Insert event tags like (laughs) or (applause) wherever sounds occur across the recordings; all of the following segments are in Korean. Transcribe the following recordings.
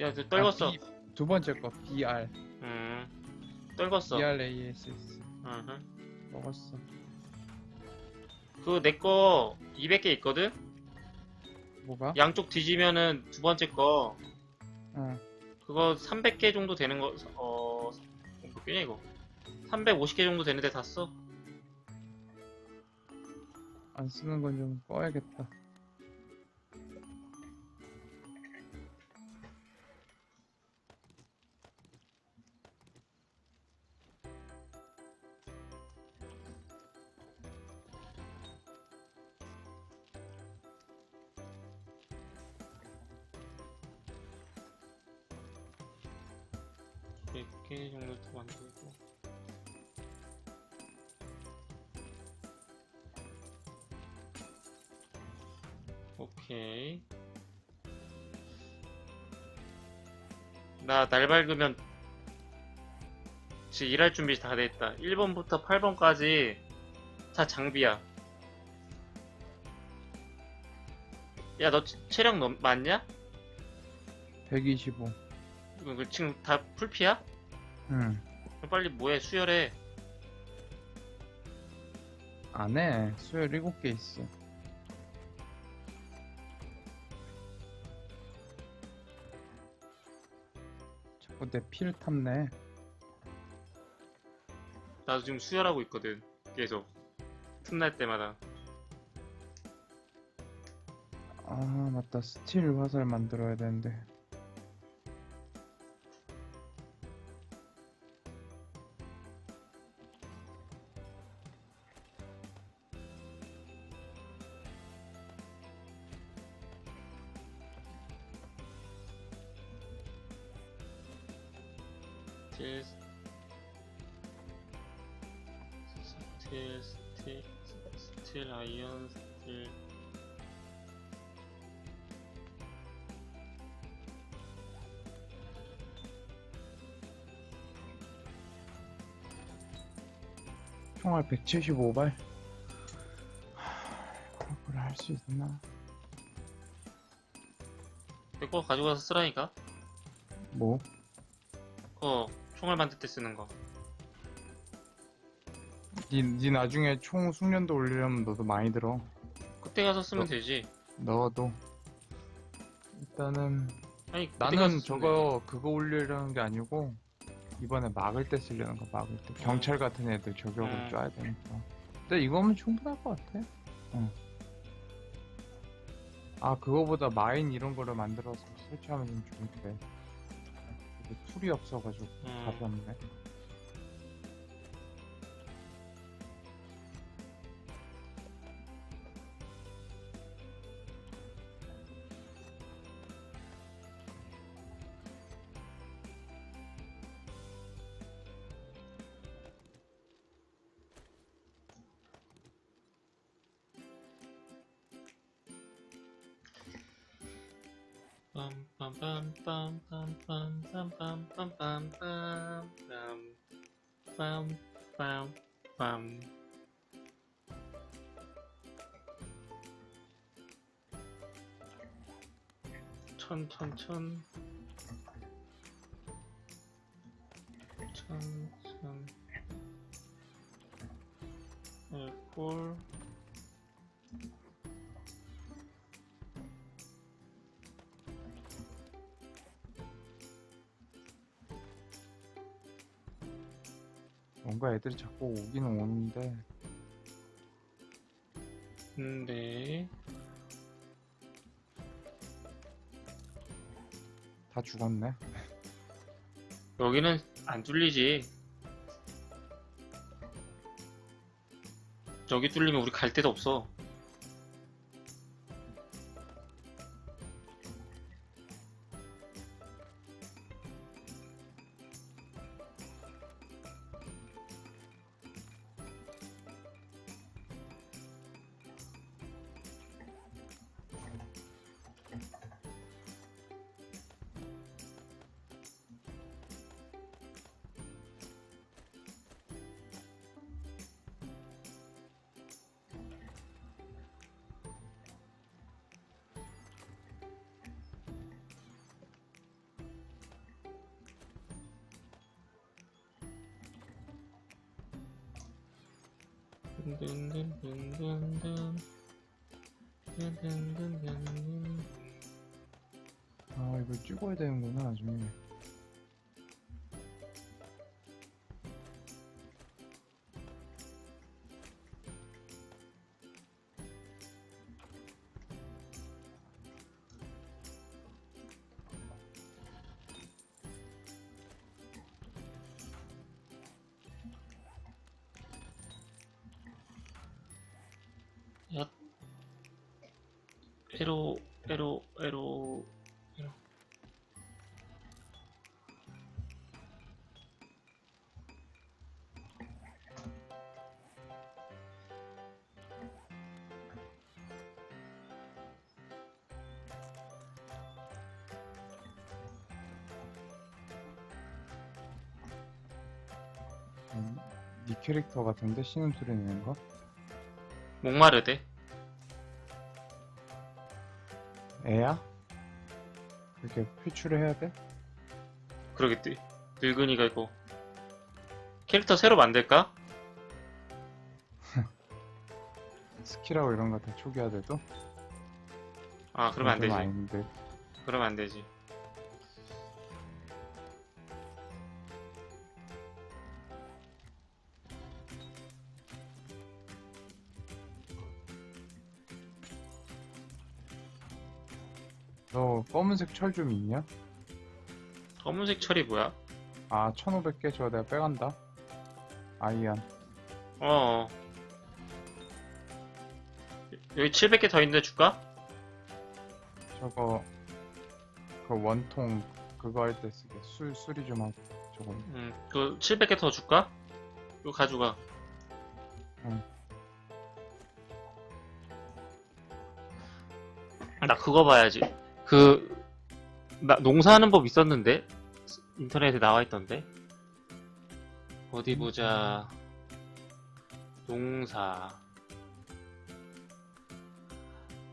야, 저 떨궜어. 아, B, 두 번째 거 BR 음, 떨궜어. BRASS 음흠. 먹었어 그거 내거 200개 있거든? 뭐가? 양쪽 뒤지면은 두 번째 거, 응 그거 300개 정도 되는 거, 어, 몇 개냐, 이거? 350개 정도 되는데 다 써? 안 쓰는 건 좀 꺼야겠다 몇개 정도 더 만들고. 오케이. 나 날 밝으면 지금 일할 준비 다 됐다. 1번부터 8번까지 다 장비야. 야, 너 체- 체력 넘, 많냐? 125 이거 그 지금 다 풀피야? 응 빨리 뭐해, 수혈해. 안 해 수혈 7개 있어 자꾸 내 피를 탐내 나도 지금 수혈하고 있거든. 계속. 틈날 때마다. 아 맞다 스틸 화살 만들어야 되는데 스틸, 스틸, 스틸, 스틸, 아이언, 스틸. 총알 175발 그걸 할 수 있나 내거 가지고 가서 쓰라니까? 뭐 어, 총알 만들 때 쓰는 거. 니, 니 나중에 총 숙련도 올리려면 너도 많이 들어 그때 가서 쓰면 어. 되지. 너도 일단은 아니, 그때 가서 나는 쓰면 저거 그거 올리려는 게 아니고 이번에 막을 때 쓰려는 거 막을 때 경찰 같은 애들 저격으로 음. 쏴야 되니까 근데 이거면 충분할 것 같아 응. 아 그거보다 마인 이런 거를 만들어서 설치하면 좀 좋은데 툴이 없어가지고 음. 답이 없네 bum bum bum bum bum bum bum bum bum bum bum bum bum Ton ton ton ton ton uh, four 뭔가 애들이 자꾸 오기는 오는데 근데 다 죽었네 여기는 안 뚫리지. 저기 뚫리면 우리 갈 데도 없어. 아 이거 찍어야 되는구나 나중에 에로, 에로, 에로, 에로. 음, 네 캐릭터 같은데 신음 소리 내는 거? 목마르대. 애야? 그렇게 표출을 해야 돼? 그러겠지. 늙은이가 이거. 캐릭터 새로 만들까? (laughs) 스킬하고 이런 거 다 초기화 돼도? 아, 그러면 안 되지. 아닌데 그러면 안 되지. 너 검은색 철 좀 있냐? 검은색 철이 뭐야? 아 1500개 저거 내가 빼간다 아이안 어. 여기 700개 더 있는데 줄까? 저거 그 원통 그거 할 때 쓰게 술 수리 좀 하고 저거 음, 그 700개 더 줄까? 이거 가져가. 응. 나 그거 봐야지. 그, 나 농사하는 법 있었는데? 인터넷에 나와 있던데? 어디 보자. 농사.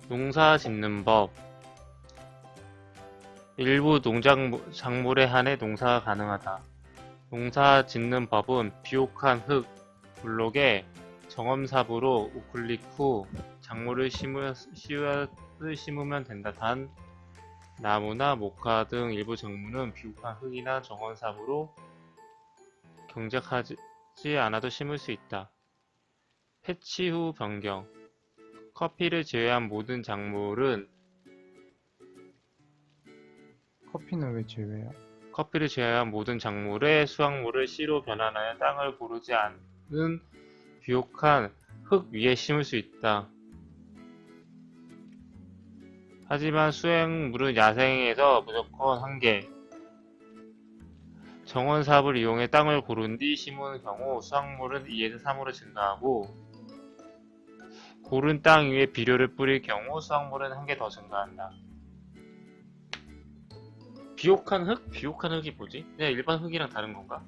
농사 짓는 법. 일부 농작물, 작물에 한해 농사가 가능하다. 농사 짓는 법은 비옥한 흙, 블록에 정엄삽으로 우클릭 후 작물을 심으, 심으면 된다. 단, 나무나 목화 등 일부 작물은 비옥한 흙이나 정원삽으로 경작하지 않아도 심을 수 있다. 패치 후 변경. 커피를 제외한 모든 작물은 커피는 왜 제외야? 커피를 제외한 모든 작물의 수확물을 씨로 변환하여 땅을 고르지 않는 비옥한 흙 위에 심을 수 있다. 하지만 수액물은 야생에서 무조건 한 개. 정원삽을 이용해 땅을 고른 뒤 심은 경우 수확물은 2에서 3으로 증가하고 고른 땅 위에 비료를 뿌릴 경우 수확물은 한 개 더 증가한다. 비옥한 흙? 비옥한 흙이 뭐지? 그냥 일반 흙이랑 다른 건가?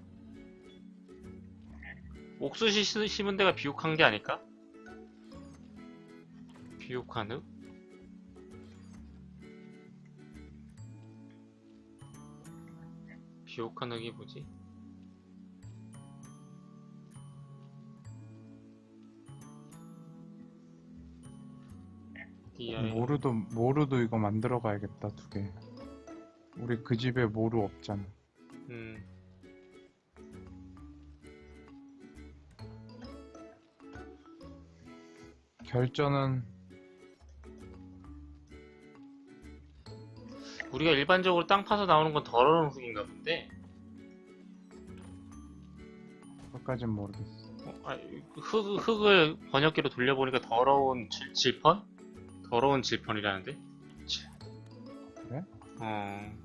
옥수수 시- 심은 데가 비옥한 게 아닐까? 비옥한 흙? 비옥한 흙이 뭐지? DI 모루도 모루도 이거 만들어 가야겠다 두 개. 우리 그 집에 모루 없잖아. 음. 결전은 우리가 일반적으로 땅 파서 나오는 건 더러운 흙인가 본데 그것까진 모르겠어. 어, 아, 흙, 흙을 번역기로 돌려보니까 더러운 질, 질펀? 더러운 질펀이라는데? 치. 그래? 어.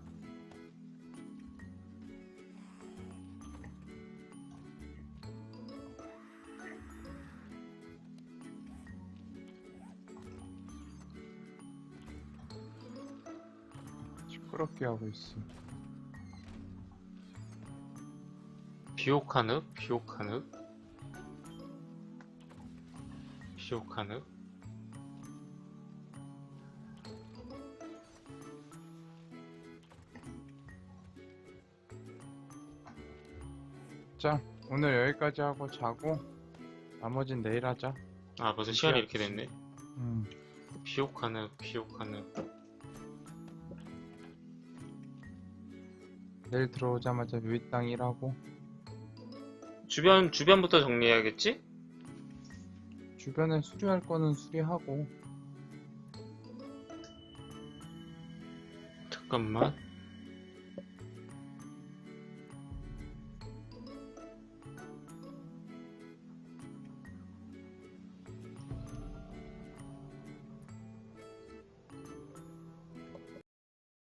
시끄럽게 하고 있어. 흙? 비옥한 흙? 자, 오늘 여기까지 하고 자고 나머진 내일 하자. 아, 벌써 시간이 이렇게 됐네. 음. 비옥하네, 비옥하네. 내일 들어오자마자 윗땅 일하고 주변, 주변부터 정리해야겠지? 주변에 수리할 거는 수리하고 잠깐만.